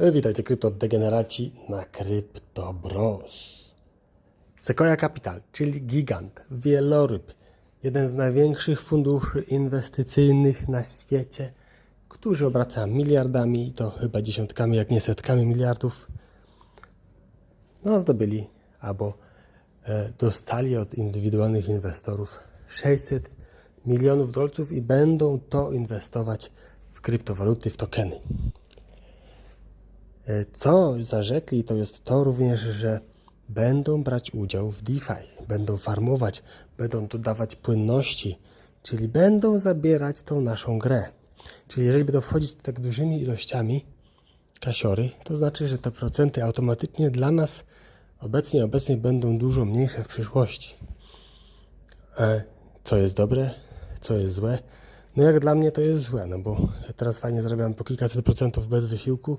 Witajcie kryptodegeneraci na CryptoBros. Sequoia Capital, czyli gigant, wieloryb, jeden z największych funduszy inwestycyjnych na świecie, który obraca miliardami to chyba dziesiątkami, jak nie setkami miliardów, no zdobyli albo e, dostali od indywidualnych inwestorów 600 milionów dolców i będą to inwestować w kryptowaluty, w tokeny. E, Co zarzekli, to jest to również, że będą brać udział w DeFi, będą farmować, będą dodawać płynności, czyli będą zabierać tą naszą grę. Czyli jeżeli będą wchodzić tak dużymi ilościami kasiory, to znaczy, że te procenty automatycznie dla nas obecnie obecnie będą dużo mniejsze w przyszłości. E, Co jest dobre, co jest złe? No jak dla mnie to jest złe, no bo teraz fajnie zarabiam po kilkaset procentów bez wysiłku.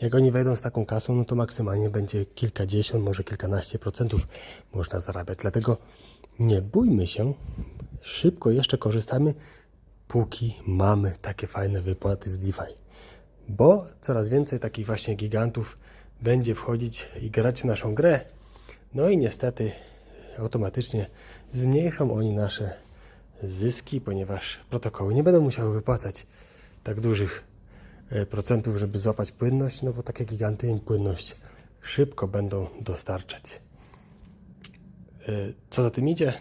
Jak oni wejdą z taką kasą, no to maksymalnie będzie kilkadziesiąt, może kilkanaście procentów można zarabiać. Dlatego nie bójmy się, szybko jeszcze korzystamy, póki mamy takie fajne wypłaty z DeFi. Bo coraz więcej takich właśnie gigantów będzie wchodzić i grać naszą grę. No i niestety automatycznie zmniejszą oni nasze zyski, ponieważ protokoły nie będą musiały wypłacać tak dużych e, procentów, żeby złapać płynność, no bo takie giganty im płynność szybko będą dostarczać. E, Co za tym idzie?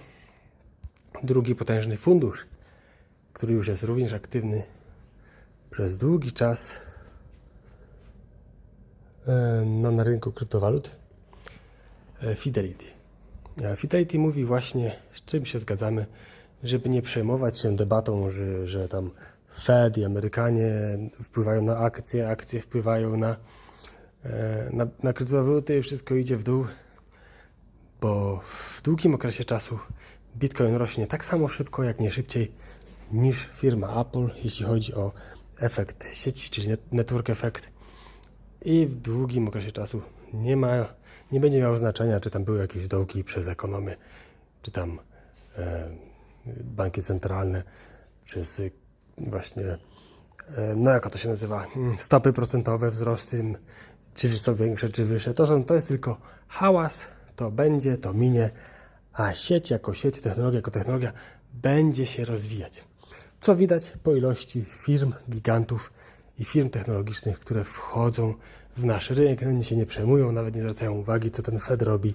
Drugi potężny fundusz, który już jest również aktywny przez długi czas e, no, na rynku kryptowalut, Fidelity. Fidelity mówi właśnie, z czym się zgadzamy, żeby nie przejmować się debatą, że, że tam Fed i Amerykanie wpływają na akcje, akcje wpływają na, e, na, na kryptowaluty, wszystko idzie w dół, bo w długim okresie czasu Bitcoin rośnie tak samo szybko, jak nie szybciej niż firma Apple, jeśli chodzi o efekt sieci, czyli net- network effect. I w długim okresie czasu nie ma, nie będzie miało znaczenia, czy tam były jakieś dołki przez ekonomię, czy tam e, banki centralne, przez y, właśnie, e, no jak to się nazywa, Mm, stopy procentowe, wzrosty, czy są większe, czy wyższe. To, są, to jest tylko hałas, to będzie, to minie, a sieć jako sieć, technologia jako technologia będzie się rozwijać. Co widać po ilości firm, gigantów i firm technologicznych, które wchodzą w nasz rynek, oni się nie przejmują, nawet nie zwracają uwagi, co ten Fed robi,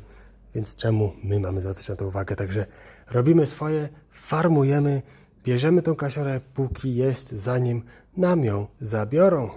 więc czemu my mamy zwracać na to uwagę? Także robimy swoje, farmujemy, bierzemy tą kasiorę, póki jest, zanim nam ją zabiorą.